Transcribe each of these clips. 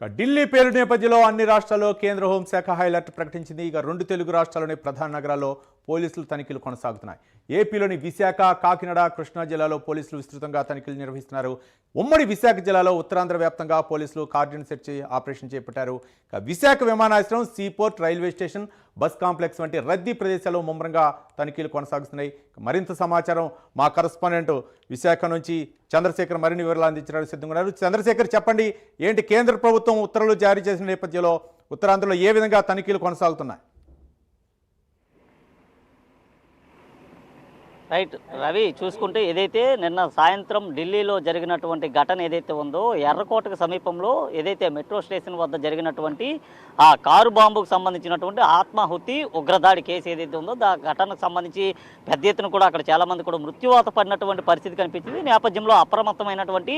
ఇక ఢిల్లీ పేరు నేపథ్యంలో అన్ని రాష్ట్రాల్లో కేంద్ర హోంశాఖ హైలైట్ ప్రకటించింది. ఇక రెండు తెలుగు రాష్ట్రాల్లోని ప్రధాన నగరాల్లో పోలీసులు తనిఖీలు కొనసాగుతున్నాయి. ఏపీలోని విశాఖ కాకినాడ కృష్ణా జిల్లాలో పోలీసులు విస్తృతంగా తనిఖీలు నిర్వహిస్తున్నారు. ఉమ్మడి విశాఖ జిల్లాలో ఉత్తరాంధ్ర వ్యాప్తంగా పోలీసులు కార్డిన్ సెర్చ్ ఆపరేషన్ చేపట్టారు. విశాఖ విమానాశ్రయం seaport railway station bus complex వంటి రద్దీ ప్రదేశాల్లో ముమ్మరంగా తనిఖీలు కొనసాగుతున్నాయి. మరింత సమాచారం మా కరస్పాండెంట్ విశాఖ నుంచి చంద్రశేఖర్ మరిన్ని వివరాలు అందించడానికి సిద్ధంగా ఉన్నారు. చంద్రశేఖర్ చెప్పండి ఏంటి కేంద్ర ప్రభుత్వం ఉత్తర్వులు జారీ చేసిన నేపథ్యంలో ఉత్తరాంధ్రలో ఏ విధంగా తనిఖీలు కొనసాగుతున్నాయి? రైట్ రవి చూసుకుంటే ఏదైతే నిన్న సాయంత్రం ఢిల్లీలో జరిగినటువంటి ఘటన ఏదైతే ఉందో ఎర్రకోటకు సమీపంలో ఏదైతే మెట్రో స్టేషన్ వద్ద జరిగినటువంటి ఆ కారు బాంబుకు సంబంధించినటువంటి ఆత్మాహుతి ఉగ్రదాడి కేసు ఏదైతే ఉందో ఆ ఘటనకు సంబంధించి పెద్ద ఎత్తున కూడా అక్కడ చాలామంది కూడా మృత్యువాత పడినటువంటి పరిస్థితి కనిపించింది. నేపథ్యంలో అప్రమత్తమైనటువంటి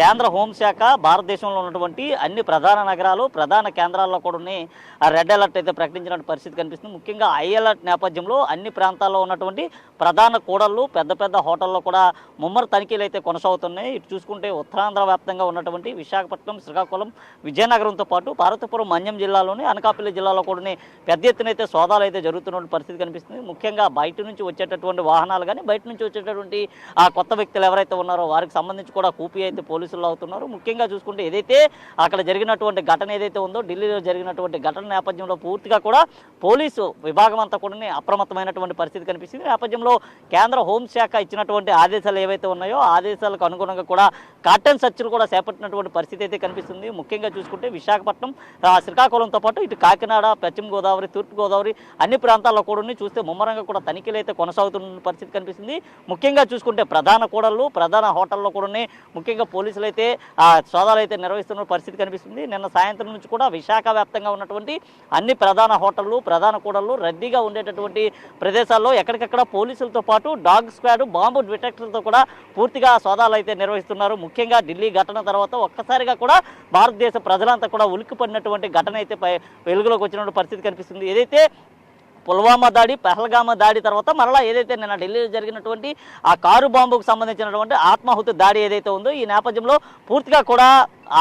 కేంద్ర హోంశాఖ భారతదేశంలో ఉన్నటువంటి అన్ని ప్రధాన నగరాలు ప్రధాన కేంద్రాల్లో కూడా ఉన్నాయి. ఆ రెడ్ అలర్ట్ అయితే ప్రకటించినటువంటి పరిస్థితి కనిపిస్తుంది. ముఖ్యంగా ఐ అలర్ట్ నేపథ్యంలో అన్ని ప్రాంతాల్లో ఉన్నటువంటి ప్రధాన కూడళ్ళు పెద్ద పెద్ద హోటల్లో కూడా ముమ్మర తనిఖీలు అయితే కొనసాగుతున్నాయి. ఇటు చూసుకుంటే ఉత్తరాంధ్ర వ్యాప్తంగా ఉన్నటువంటి విశాఖపట్నం శ్రీకాకుళం విజయనగరంతో పాటు పార్వతీపురం మన్యం జిల్లాలోని అనకాపల్లి జిల్లాలో కూడా పెద్ద ఎత్తున అయితే సోదాలు అయితే జరుగుతున్న పరిస్థితి కనిపిస్తుంది. ముఖ్యంగా బయట నుంచి వచ్చేటటువంటి వాహనాలు కానీ బయట నుంచి వచ్చేటటువంటి ఆ కొత్త వ్యక్తులు ఎవరైతే ఉన్నారో వారికి సంబంధించి కూడా కూపీ అయితే పోలీసులు అవుతున్నారు. ముఖ్యంగా చూసుకుంటే ఏదైతే అక్కడ జరిగినటువంటి ఘటన ఏదైతే ఉందో ఢిల్లీలో జరిగినటువంటి ఘటన నేపథ్యంలో పూర్తిగా కూడా పోలీసు విభాగం అంతా కూడా అప్రమత్తమైనటువంటి పరిస్థితి కనిపిస్తుంది. నేపథ్యంలో కేంద్ర హోంశాఖ ఇచ్చినటువంటి ఆదేశాలు ఏవైతే ఉన్నాయో ఆదేశాలకు అనుగుణంగా కూడా కాటన్ సర్చ్లు కూడా చేపట్టినటువంటి పరిస్థితి అయితే కనిపిస్తుంది. ముఖ్యంగా చూసుకుంటే విశాఖపట్నం శ్రీకాకుళంతో పాటు ఇటు కాకినాడ పశ్చిమ గోదావరి తూర్పు గోదావరి అన్ని ప్రాంతాల్లో కూడా చూస్తే ముమ్మరంగా కూడా తనిఖీలు అయితే కొనసాగుతున్న పరిస్థితి కనిపిస్తుంది. ముఖ్యంగా చూసుకుంటే ప్రధాన కూడళ్ళు ప్రధాన హోటల్లో కూడా ముఖ్యంగా పోలీసులు అయితే సోదాలు అయితే నిర్వహిస్తున్న పరిస్థితి కనిపిస్తుంది. నిన్న సాయంత్రం నుంచి కూడా విశాఖ వ్యాప్తంగా ఉన్నటువంటి అన్ని ప్రధాన హోటళ్ళు ప్రధాన కూడళ్ళు రద్దీగా ఉండేటటువంటి ప్రదేశాల్లో ఎక్కడికక్కడ పోలీసులతో పాటు డాగ్ స్క్వాడ్ బాంబు డిటెక్టర్తో కూడా పూర్తిగా సోదాలు అయితే నిర్వహిస్తున్నారు. ముఖ్యంగా ఢిల్లీ ఘటన తర్వాత ఒక్కసారిగా కూడా భారతదేశ ప్రజలంతా కూడా ఉలిక్కిపడినటువంటి ఘటన అయితే వెలుగులోకి వచ్చినటువంటి పరిస్థితి కనిపిస్తుంది. ఏదైతే పుల్వామా దాడి పహల్గామా దాడి తర్వాత మరలా ఏదైతే నిన్న ఢిల్లీలో జరిగినటువంటి ఆ కారు బాంబుకు సంబంధించినటువంటి ఆత్మాహుతి దాడి ఏదైతే ఉందో ఈ నేపథ్యంలో పూర్తిగా కూడా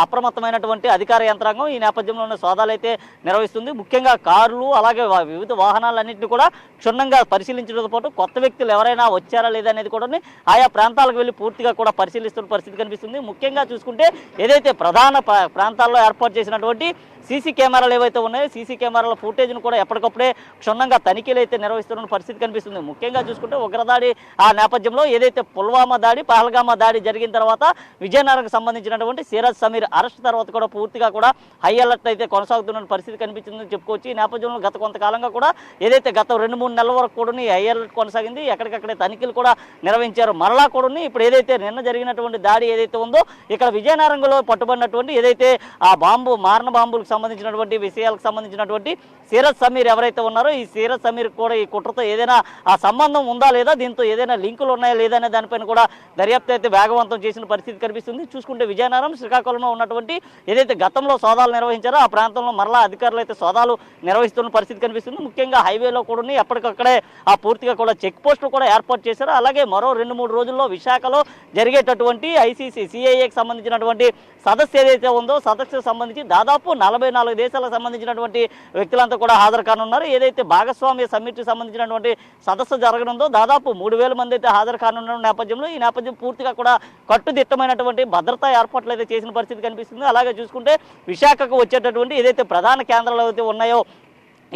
అప్రమత్తమైనటువంటి అధికార యంత్రాంగం ఈ నేపథ్యంలోనే సోదాలు అయితే నిర్వహిస్తుంది. ముఖ్యంగా కార్లు అలాగే వివిధ వాహనాలన్నింటినీ కూడా క్షుణ్ణంగా పరిశీలించడంతో పాటు కొత్త వ్యక్తులు ఎవరైనా వచ్చారా లేదా అనేది కూడా ఆయా ప్రాంతాలకు వెళ్ళి పూర్తిగా కూడా పరిశీలిస్తున్న పరిస్థితి కనిపిస్తుంది. ముఖ్యంగా చూసుకుంటే ఏదైతే ప్రధాన ప్రాంతాల్లో ఏర్పాటు చేసినటువంటి సీసీ కెమెరాలు ఏవైతే ఉన్నాయో సీసీ కెమెరాల ఫుటేజ్ను కూడా ఎప్పటికప్పుడే క్షుణ్ణంగా తనిఖీలు అయితే నిర్వహిస్తున్న పరిస్థితి కనిపిస్తుంది. ముఖ్యంగా చూసుకుంటే ఉగ్రదాడి ఆ నేపథ్యంలో ఏదైతే పుల్వామా దాడి పహల్గామా దాడి జరిగిన తర్వాత విజయనగరంకు సంబంధించినటువంటి సిరాజ్ సమీర్ అరెస్ట్ తర్వాత కూడా పూర్తిగా కూడా హై అలర్ట్ అయితే కొనసాగుతున్న పరిస్థితి కనిపించిందని చెప్పుకోవచ్చు. ఈ నేపథ్యంలో గత కొంతకాలంగా కూడా ఏదైతే గత రెండు మూడు నెలల వరకు కూడా హై అలర్ట్ కొనసాగింది. ఎక్కడికక్కడే తనిఖీలు కూడా నిర్వహించారు. మరలా కూడా ఇప్పుడు ఏదైతే నిన్న జరిగినటువంటి దాడి ఏదైతే ఉందో ఇక్కడ విజయనగరంలో పట్టుబడినటువంటి ఏదైతే ఆ బాంబు మారణ బాంబులకు సంబంధించినటువంటి విషయాలకు సంబంధించినటువంటి సీరజ్ సమీర్ ఎవరైతే ఉన్నారో ఈ సీరజ్ సమీర్ కూడా ఈ కుట్రతో ఏదైనా ఆ సంబంధం ఉందా లేదా? దీంతో ఏదైనా లింకులు ఉన్నాయా లేదా అనే దానిపైన కూడా దర్యాప్తు అయితే వేగవంతం చేసిన పరిస్థితి కనిపిస్తుంది. చూసుకుంటే విజయనగరం శ్రీకాకుళంలో ఉన్నటువంటి ఏదైతే గతంలో సోదాలు నిర్వహించారో ఆ ప్రాంతంలో మరలా అధికారులు అయితే సోదాలు నిర్వహిస్తున్న పరిస్థితి కనిపిస్తుంది. ముఖ్యంగా హైవేలో కూడా ఎప్పటికక్కడే ఆ పూర్తిగా కూడా చెక్ పోస్టులు కూడా ఏర్పాటు చేశారు. అలాగే మరో రెండు మూడు రోజుల్లో విశాఖలో జరిగేటటువంటి ఐసీసీ సిఐఏకి సంబంధించినటువంటి సదస్సు ఏదైతే ఉందో సదస్సుకు సంబంధించి దాదాపు నలభై నాలుగు దేశాలకు సంబంధించినటువంటి వ్యక్తులంతా కూడా హాజరు కానున్నారు. ఏదైతే భాగస్వామ్య సమ్మిట్కి సంబంధించినటువంటి సదస్సు జరగనుందో దాదాపు మూడు వేల మంది అయితే హాజరు కానున్న నేపథ్యంలో ఈ నేపథ్యం పూర్తిగా కూడా కట్టుదిట్టమైనటువంటి భద్రతా ఏర్పాట్లు అయితే చేసిన పరిస్థితి కనిపిస్తుంది. అలాగే చూసుకుంటే విశాఖకు వచ్చేటటువంటి ఏదైతే ప్రధాన కేంద్రాలు అయితే ఉన్నాయో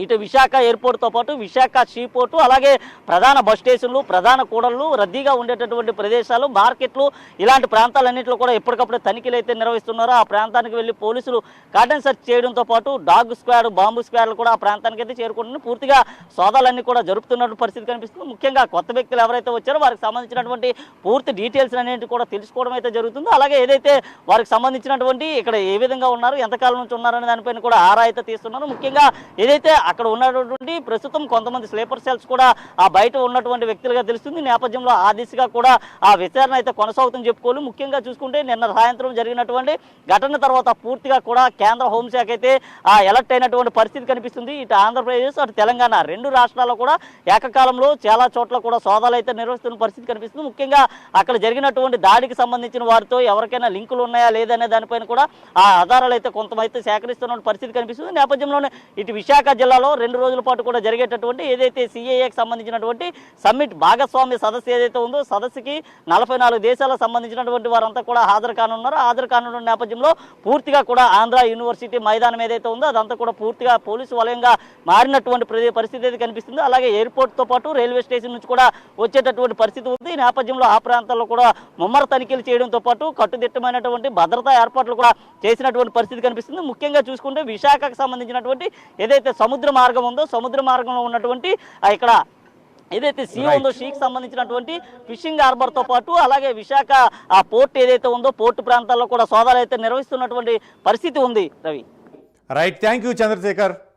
ఇటు విశాఖ ఎయిర్పోర్ట్తో పాటు విశాఖ సీపోర్టు అలాగే ప్రధాన బస్ స్టేషన్లు ప్రధాన కూడళ్ళు రద్దీగా ఉండేటటువంటి ప్రదేశాలు మార్కెట్లు ఇలాంటి ప్రాంతాలన్నింటిలో కూడా ఎప్పటికప్పుడు తనిఖీలు అయితే నిర్వహిస్తున్నారో ఆ ప్రాంతానికి వెళ్ళి పోలీసులు కాటన్ సెర్చ్ చేయడంతో పాటు డాగ్ స్క్వాడ్ బాంబు స్క్వాడ్లు కూడా ఆ ప్రాంతానికి అయితే చేరుకుంటున్నాయి పూర్తిగా సోదాలన్నీ కూడా జరుపుతున్నట్టు పరిస్థితి కనిపిస్తుంది. ముఖ్యంగా కొత్త వ్యక్తులు ఎవరైతే వచ్చారో వారికి సంబంధించినటువంటి పూర్తి డీటెయిల్స్ అనేవి కూడా తెలుసుకోవడం అయితే జరుగుతుందో. అలాగే ఏదైతే వారికి సంబంధించినటువంటి ఇక్కడ ఏ విధంగా ఉన్నారు ఎంతకాలం నుంచి ఉన్నారనే దానిపైన కూడా ఆరా అయితే తీస్తున్నారు. ముఖ్యంగా ఏదైతే అక్కడ ఉన్నటువంటి ప్రస్తుతం కొంతమంది స్లీపర్ సెల్స్ కూడా ఆ బయట ఉన్నటువంటి వ్యక్తులుగా తెలుస్తుంది. నేపథ్యంలో ఆ దిశగా కూడా ఆ విచారణ అయితే కొనసాగుతుందని చెప్పుకోవాలి. ముఖ్యంగా చూసుకుంటే నిన్న సాయంత్రం జరిగినటువంటి ఘటన తర్వాత పూర్తిగా కూడా కేంద్ర హోంశాఖ అయితే ఆ ఎలర్ట్ అయినటువంటి పరిస్థితి కనిపిస్తుంది. ఇటు ఆంధ్రప్రదేశ్ అటు తెలంగాణ రెండు రాష్ట్రాల్లో కూడా ఏకకాలంలో చాలా చోట్ల కూడా సోదాలు అయితే నిర్వహిస్తున్న పరిస్థితి కనిపిస్తుంది. ముఖ్యంగా అక్కడ జరిగినటువంటి దాడికి సంబంధించిన వారితో ఎవరికైనా లింకులు ఉన్నాయా లేదనే దానిపైన కూడా ఆ ఆధారాలు అయితే కొంతమైతే సేకరిస్తున్న పరిస్థితి కనిపిస్తుంది. నేపథ్యంలోనే ఇటు విశాఖ జిల్లా జిల్లాలో రెండు రోజుల పాటు కూడా జరిగేటటువంటి ఏదైతే సిఏఏకి సంబంధించినటువంటి సమ్మిట్ భాగస్వామ్య సదస్సు ఏదైతే ఉందో సదస్సుకి నలభై నాలుగు దేశాలకు సంబంధించినటువంటి వారంతా కూడా హాజరు కానున్నారు. హాజరు కానున్న నేపథ్యంలో పూర్తిగా కూడా ఆంధ్ర యూనివర్సిటీ మైదానం ఏదైతే ఉందో అదంతా కూడా పూర్తిగా పోలీసు వలయంగా మారినటువంటి పరిస్థితి అయితే కనిపిస్తుంది. అలాగే ఎయిర్పోర్ట్తో పాటు రైల్వే స్టేషన్ నుంచి కూడా వచ్చేటటువంటి పరిస్థితి ఉంది. ఈ నేపథ్యంలో ఆ ప్రాంతాల్లో కూడా ముమ్మర తనిఖీలు చేయడంతో పాటు కట్టుదిట్టమైనటువంటి భద్రతా ఏర్పాట్లు కూడా చేసినటువంటి పరిస్థితి కనిపిస్తుంది. ముఖ్యంగా చూసుకుంటే విశాఖకు సంబంధించినటువంటి ఏదైతే సముద్ర మార్గం ఉందో సముద్ర మార్గంలో ఉన్నటువంటి ఇక్కడ ఏదైతే సీ ఉందో సీకి సంబంధించినటువంటి ఫిషింగ్ హార్బర్తో పాటు అలాగే విశాఖ ఆ పోర్ట్ ఏదైతే ఉందో పోర్టు ప్రాంతాల్లో కూడా సోదాలు అయితే నిర్వహిస్తున్నటువంటి పరిస్థితి ఉంది Ravi. Right thank you Chandrasekhar